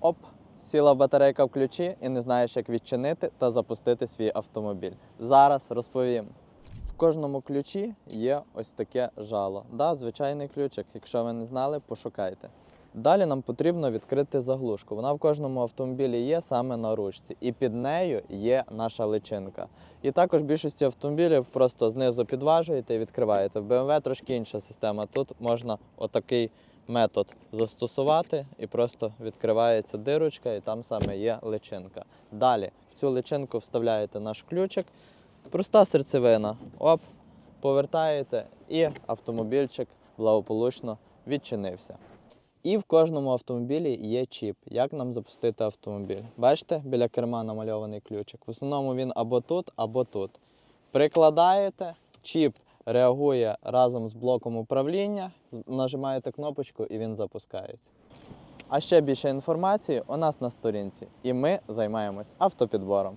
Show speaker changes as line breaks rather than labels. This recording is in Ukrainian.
Оп, сіла батарейка в ключі і не знаєш, як відчинити та запустити свій автомобіль. Зараз розповім. В кожному ключі є ось таке жало. Да, звичайний ключик. Якщо ви не знали, пошукайте. Далі нам потрібно відкрити заглушку. Вона в кожному автомобілі є саме на ручці, і під нею є наша личинка. І також в більшості автомобілів просто знизу підважуєте і відкриваєте. В BMW трошки інша система. Тут можна отакий метод застосувати, і просто відкривається дирочка, і там саме є личинка. Далі в цю личинку вставляєте наш ключик. Проста серцевина. Оп, повертаєте, і автомобільчик благополучно відчинився. І в кожному автомобілі є чіп. Як нам запустити автомобіль? Бачите, біля керма намальований ключик. В основному він або тут, або тут. Прикладаєте, чіп реагує разом з блоком управління, нажимаєте кнопочку і він запускається. А ще більше інформації у нас на сторінці, і ми займаємось автопідбором.